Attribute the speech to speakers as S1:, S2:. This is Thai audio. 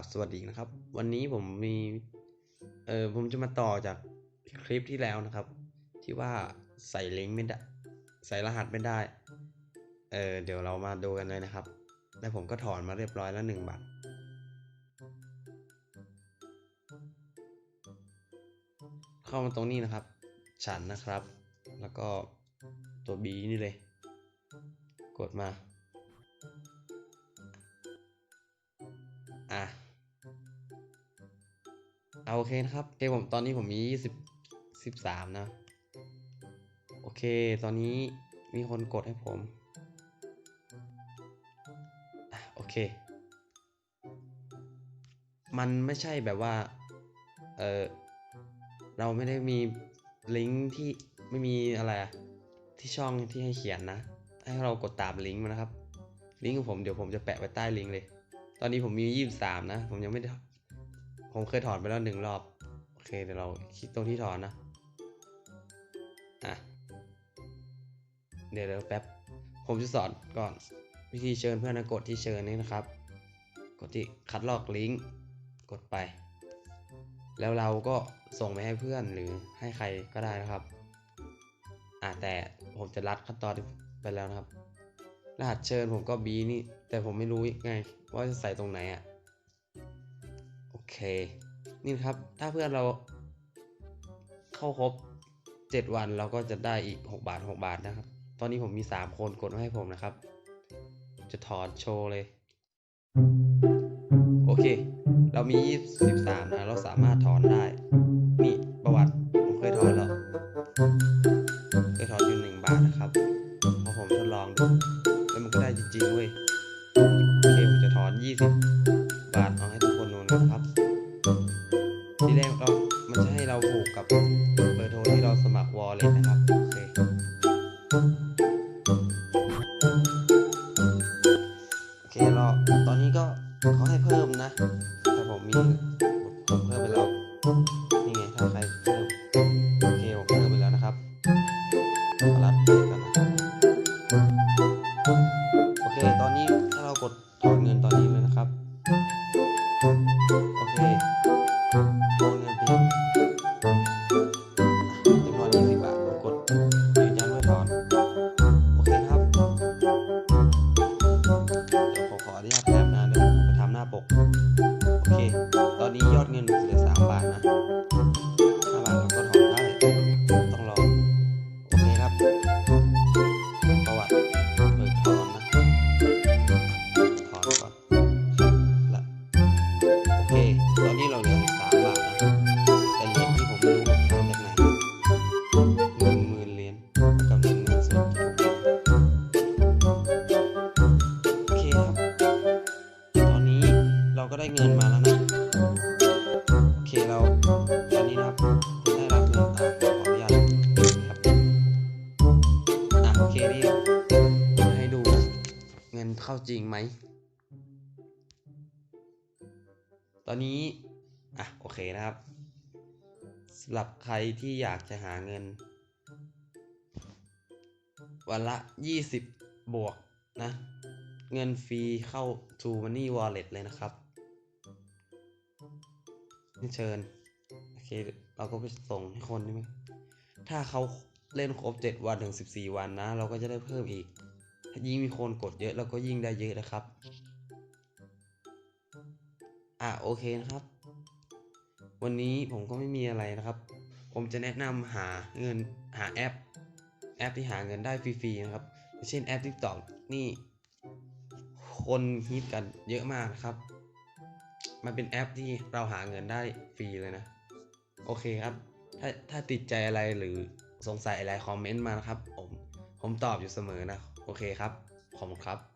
S1: บสวัสดีนะครับ วันนี้ผมมีเออผมจะมาต่อจากคลิปที่แล้วนะครับ ที่ว่าใส่ลิงก์ไม่ได้ใส่รหัสไม่ได้เออเดี๋ยวเรามาดูกันเลยนะครับ แล้วผมก็ถอนมาเรียบร้อยแล้วหนึ่งบาทเข้ามาตรงนี้นะครับ ฉันนะครับ แล้วก็ตัว B นี่เลย กดมา อะ เอาโอเคนะครับโอเคผมตอนนี้ผมมียี่สิบสิบสามนะ โอเค ตอนนี้มีคนกดให้ผมโอเค มันไม่ใช่แบบว่า เออเราไม่ได้มีลิงก์ที่ไม่มีอะไรที่ช่องที่ให้เขียนนะ ให้เรากดตามลิงก์มานะครับ ลิงก์ของผมเดี๋ยวผมจะแปะไว้ใต้ลิงก์เลย ตอนนี้ผมมียี่สิบสามนะ ผมยังไม่ได้ ผมเคยถอนไปแล้วหนึ่งรอบ โอเคเดี๋ยวเราคลิกตรงที่ถอนนะ อะ เดี๋ยวเดี๋ยวแป๊บ ผมจะสอนก่อน วิธีเชิญเพื่อนนะกดที่เชิญนี่นะครับ กดที่คัดลอกลิงก์กดไป แล้วเราก็ส่งไปให้เพื่อนหรือให้ใครก็ได้นะครับ อะแต่ผมจะรัดขั้นตอนไปแล้วนะครับ รหัสเชิญผมก็บีนี่ แต่ผมไม่รู้ไง ว่าจะใส่ตรงไหนอะ เค นี่นะครับ ถ้าเพื่อนเราเข้าครบ 7 วันเราก็จะได้อีก 6 บาท 6 บาทนะครับ ตอนนี้ผมมี 3 คนกดมาให้ผมนะครับ จะถอนโชว์เลย โอเค เรามี 23 นะ เราสามารถถอนได้ นี่ประวัติ ผมเคยถอนแล้ว เคยถอนอยู่ 1 บาทนะครับพอผมทดลองดู แล้วมันก็ได้จริงๆเว้ย โอเค ผมจะถอน 20 ที่แรกเรา มันจะให้เราผูกกับเบอร์โทรที่เราสมัคร wallet นะครับ โอเค โอเครอตอนนี้ก็เขาให้เพิ่มนะ แต่ผมมีผมเพิ่มไปแล้ว นี่ไงถ้าใครเพิ่มโอเคผมเพิ่มไปแล้วนะครับรัดไปก่อนนะโอเค ตอนนี้ถ้าเรากดถอนเงินตอนนี้เลยนะครับ 20บาทกดยืนยันไว้ก่อนโอเคครับเดี๋ยวผมขออนุญาตแทบนะเดี๋ยวผมไปทำหน้าปกโอเค ตอนนี้ยอดเงินเหลือ3บาทนะ5บาทเราก็ถอนได้ต้องรอโอเคครับ จริงไหม ตอนนี้ อะ โอเคนะครับสำหรับใครที่อยากจะหาเงิน วันละ 20 บวกนะ เงินฟรีเข้า To Money Wallet เลยนะครับนี่เชิญ โอเค เราก็ไปส่งให้คนได้ไหมถ้าเขาเล่นครบ 7 วันถึง 14 วันนะ เราก็จะได้เพิ่มอีก ยิ่งมีคนกดเยอะเราก็ยิ่งได้เยอะนะครับ อะโอเคนะครับ วันนี้ผมก็ไม่มีอะไรนะครับ ผมจะแนะนำหาเงินหาแอป แอปที่หาเงินได้ฟรีๆนะครับ เช่นแอป TikTok นี่ คนฮิตกันเยอะมากนะครับ มันเป็นแอปที่เราหาเงินได้ฟรีเลยนะ โอเคครับ ถ้าถ้าติดใจอะไรหรือสงสัยอะไรคอมเมนต์มานะครับ ผมผมตอบอยู่เสมอนะ โอเคครับ ขอบคุณครับ